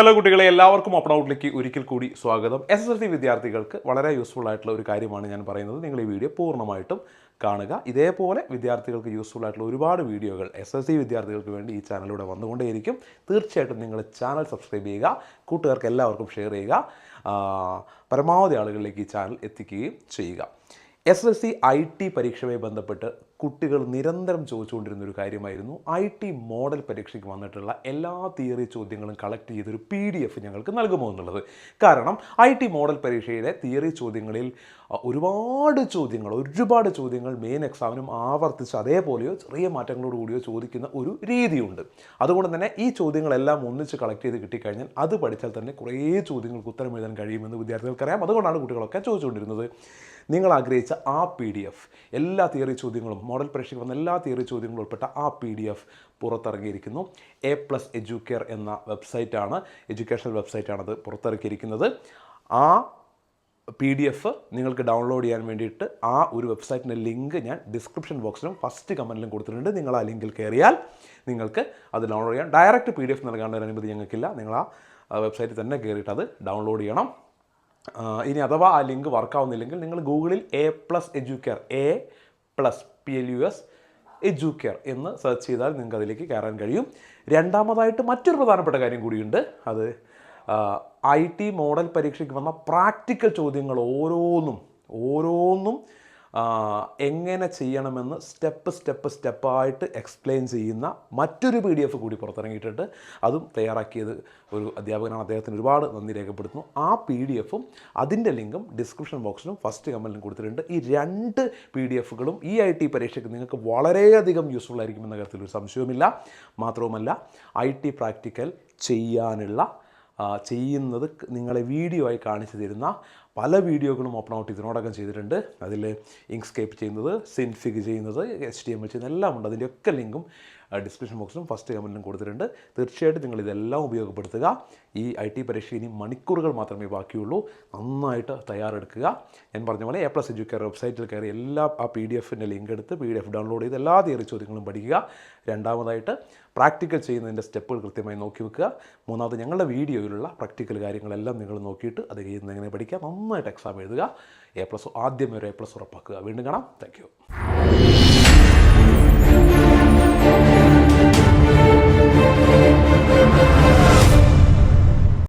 Hello കുട്ടികളെ എല്ലാവർക്കും up ഔട്ടിലേക്ക് ഒരിക്കൽ കൂടി സ്വാഗതം. എസ് എസ് എൽ സി വിദ്യാർത്ഥികൾക്ക് വളരെ യൂസ്ഫുൾ ആയിട്ടുള്ള ഒരു കാര്യമാണ് ഞാൻ പറയുന്നത്. നിങ്ങൾ ഈ വീഡിയോ പൂർണമായിട്ടും കാണുക. ഇതേപോലെ വിദ്യാർത്ഥികൾക്ക് യൂസ്ഫുൾ ആയിട്ടുള്ള ഒരുപാട് വീഡിയോകൾ എസ് എസ് സി വിദ്യാർത്ഥികൾക്ക് വേണ്ടി ഈ ചാനലിലൂടെ വന്നുകൊണ്ടേയിരിക്കും. തീർച്ചയായിട്ടും നിങ്ങൾ ചാനൽ സബ്സ്ക്രൈബ് ചെയ്യുക. കൂട്ടുകാർക്ക് എല്ലാവർക്കും ഷെയർ ചെയ്യുക. പരമാവധി ആളുകളിലേക്ക് ഈ ചാനൽ എത്തിക്കുകയും ചെയ്യുക. S S C I T പരീക്ഷയുമായി ബന്ധപ്പെട്ട് കുട്ടികൾ നിരന്തരം ചോദിച്ചുകൊണ്ടിരുന്ന ഒരു കാര്യമായിരുന്നു. ഐ ടി മോഡൽ പരീക്ഷയ്ക്ക് വന്നിട്ടുള്ള എല്ലാ തിയറി ചോദ്യങ്ങളും കളക്ട് ചെയ്തൊരു പി ഡി എഫ് ഞങ്ങൾക്ക് നൽകുമോ എന്നുള്ളത്. കാരണം ഐ ടി മോഡൽ പരീക്ഷയിലെ തിയറി ചോദ്യങ്ങളിൽ ഒരുപാട് ചോദ്യങ്ങൾ ഒരുപാട് ചോദ്യങ്ങൾ മെയിൻ എക്സാമിനും ആവർത്തിച്ച് അതേപോലെയോ ചെറിയ മാറ്റങ്ങളോട് കൂടിയോ ചോദിക്കുന്ന ഒരു രീതിയുണ്ട്. അതുകൊണ്ട് തന്നെ ഈ ചോദ്യങ്ങളെല്ലാം ഒന്നിച്ച് കളക്ട് ചെയ്ത് കിട്ടിക്കഴിഞ്ഞാൽ അത് പഠിച്ചാൽ തന്നെ കുറേ ചോദ്യങ്ങൾക്ക് ഉത്തരം എഴുതാൻ കഴിയുമെന്ന് വിദ്യാർത്ഥികൾക്കറിയാം. അതുകൊണ്ടാണ് കുട്ടികളൊക്കെ ചോദിച്ചുകൊണ്ടിരുന്നത്. നിങ്ങൾ ആഗ്രഹിച്ച ആ പി ഡി എഫ് എല്ലാ തിയറി ചോദ്യങ്ങളും മോഡൽ പരീക്ഷയ്ക്ക് വന്ന എല്ലാ തിയറി ചോദ്യങ്ങളും ഉൾപ്പെട്ട ആ പി ഡി എഫ് പുറത്തിറങ്ങിയിരിക്കുന്നു. എ പ്ലസ് എഡ്യൂക്കെയർ എന്ന വെബ്സൈറ്റാണ് എഡ്യൂക്കേഷണൽ വെബ്സൈറ്റാണത് പുറത്തിറക്കിയിരിക്കുന്നത്. ആ പി ഡി എഫ് നിങ്ങൾക്ക് ഡൗൺലോഡ് ചെയ്യാൻ വേണ്ടിയിട്ട് ആ ഒരു വെബ്സൈറ്റിന്റെ ലിങ്ക് ഞാൻ ഡിസ്ക്രിപ്ഷൻ ബോക്സിലും ഫസ്റ്റ് കമന്റിലും കൊടുത്തിട്ടുണ്ട്. നിങ്ങൾ ആ ലിങ്കിൽ കയറിയാൽ നിങ്ങൾക്ക് അത് ഡൗൺലോഡ് ചെയ്യാം. ഡയറക്റ്റ് പി ഡി എഫ് നൽകാനുള്ള അനുമതി ഞങ്ങൾക്കില്ല. നിങ്ങൾ ആ വെബ്സൈറ്റിൽ തന്നെ കയറിയിട്ട് അത് ഡൗൺലോഡ് ചെയ്യണം. ഇനി അഥവാ ആ ലിങ്ക് വർക്കാവുന്നില്ലെങ്കിൽ നിങ്ങൾ ഗൂഗിളിൽ A plus educare A plus P L U S educare എന്ന് സെർച്ച് ചെയ്താൽ നിങ്ങൾക്ക് അതിലേക്ക് കയറാൻ കഴിയും. രണ്ടാമതായിട്ട് മറ്റൊരു പ്രധാനപ്പെട്ട കാര്യം കൂടിയുണ്ട്. അത് ഐ ടി മോഡൽ പരീക്ഷയ്ക്ക് വന്ന പ്രാക്ടിക്കൽ ചോദ്യങ്ങൾ ഓരോന്നും ഓരോന്നും എങ്ങനെ ചെയ്യണമെന്ന് സ്റ്റെപ്പ് സ്റ്റെപ്പ് സ്റ്റെപ്പായിട്ട് എക്സ്പ്ലെയിൻ ചെയ്യുന്ന മറ്റൊരു പി ഡി എഫ് കൂടി പുറത്തിറങ്ങിയിട്ടുണ്ട്. അതും തയ്യാറാക്കിയത് ഒരു അധ്യാപകനാണ്. അദ്ദേഹത്തിന് ഒരുപാട് നന്ദി രേഖപ്പെടുത്തുന്നു. ആ പി ഡി എഫും അതിന്റെ ലിങ്കും ഡിസ്ക്രിപ്ഷൻ ബോക്സിലും ഫസ്റ്റ് കമന്റിലും കൊടുത്തിട്ടുണ്ട്. ഈ രണ്ട് പി ഡി എഫുകളും ഈ ഐ ടി പരീക്ഷയ്ക്ക് നിങ്ങൾക്ക് വളരെയധികം യൂസ്ഫുൾ ആയിരിക്കും എന്ന കാര്യത്തിൽ ഒരു സംശയവുമില്ല. മാത്രവുമല്ല ഐ ടി പ്രാക്ടിക്കൽ ചെയ്യാനുള്ള ചെയ്യുന്നത് നിങ്ങളെ വീഡിയോ ആയി കാണിച്ചു തരുന്ന പല വീഡിയോകളും ഓപ്പൺ ഔട്ട് ഇതിനോടകം ചെയ്തിട്ടുണ്ട്. അതിൽ ഇങ്ക്സ്കേപ്പ് ചെയ്യുന്നത് സിൻഫിഗ് ചെയ്യുന്നത് എച്ച് ഡി എം എൽ ചെയ്യുന്നത് എല്ലാം ഉണ്ട്. അതിന്റെയൊക്കെ ലിങ്കും ഡിസ്ക്രിപ്ഷൻ ബോക്സിലും ഫസ്റ്റ് കമന്റിലും കൊടുത്തിട്ടുണ്ട്. തീർച്ചയായിട്ടും നിങ്ങൾ ഇതെല്ലാം ഉപയോഗപ്പെടുത്തുക. ഈ ഐ ടി പരീക്ഷ ഇനി മണിക്കൂറുകൾ മാത്രമേ ബാക്കിയുള്ളൂ. നന്നായിട്ട് തയ്യാറെടുക്കുക. ഞാൻ പറഞ്ഞ പോലെ എ പ്ലസ് എഡ്യൂക്കർ വെബ്സൈറ്റിൽ കയറി എല്ലാ ആ പി ഡി എഫിന്റെ ലിങ്ക് എടുത്ത് പി ഡി എഫ് ഡൗൺലോഡ് ചെയ്ത് എല്ലാ തിയറി ചോദ്യങ്ങളും പഠിക്കുക. രണ്ടാമതായിട്ട് പ്രാക്ടിക്കൽ ചെയ്യുന്നതിന്റെ സ്റ്റെപ്പുകൾ കൃത്യമായി നോക്കി വെക്കുക. മൂന്നാമത് ഞങ്ങളുടെ വീഡിയോയിലുള്ള പ്രാക്ടിക്കൽ കാര്യങ്ങളെല്ലാം നിങ്ങൾ നോക്കിയിട്ട് അത് ചെയ്യുന്നത് എങ്ങനെ പഠിക്കുക. നന്നായിട്ട് എക്സാം എഴുതുക. എ പ്ലസ് ആദ്യം ഒരു എ പ്ലസ് ഉറപ്പാക്കുക. വീണ്ടും കാണാം. താങ്ക്